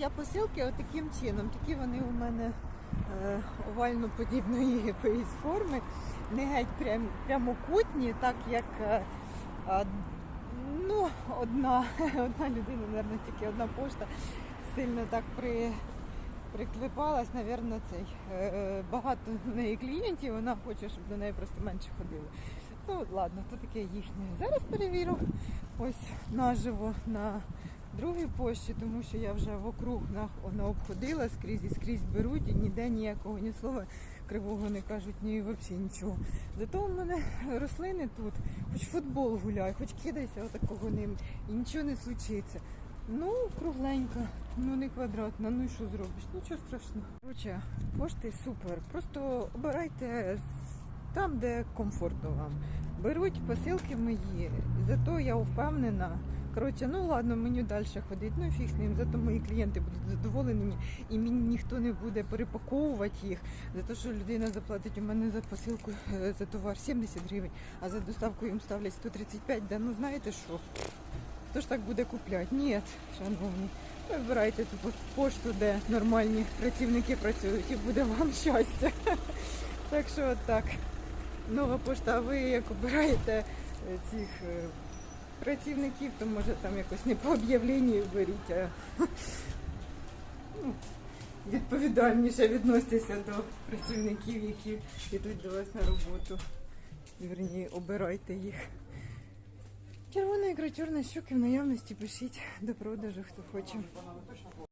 я посилки отаким чином. Такі вони у мене е, овально-подібної якоїсь форми, не геть прям, прямокутні, так як е, ну, одна, одна людина, мабуть, тільки одна пошта сильно так при, приклепалась, мабуть, цей. Е, багато в неї клієнтів, вона хоче, щоб до неї просто менше ходили. Ну, ладно, то таке їхнє. Зараз перевірю ось наживо на другій пошті, тому що я вже вокруг обходила скрізь і скрізь беруть і ніде ніякого ні слова кривого не кажуть, ні взагалі нічого. Зато у мене рослини тут, хоч футбол гуляй, хоч кидайся отакого ним, і нічого не случиться. Ну, кругленька, ну не квадратна, ну і що зробиш? Нічого страшного. Короче, пошти супер. Просто обирайте там, де комфортно вам. Беруть посилки мої, зато я впевнена. Коротше, ну ладно, мені далі ходить, ну фіг з ним, зато мої клієнти будуть задоволені і мені ніхто не буде перепаковувати їх. За те, що людина заплатить у мене за посилку е, за товар 70 гривень, а за доставку їм ставлять 135, да ну знаєте що? Хто ж так буде купляти? Ні, шановні. Вибирайте ту пошту, де нормальні працівники працюють, і буде вам щастя. Так що так. Нова пошта, а ви як обираєте е, цих е, працівників, то може там якось не по об'явленню беріть, а ну, відповідальніше відноситеся до працівників, які йдуть до вас на роботу. Вірні, обирайте їх. Червона ікра, чорна щуки в наявності пишіть до продажу, хто хоче.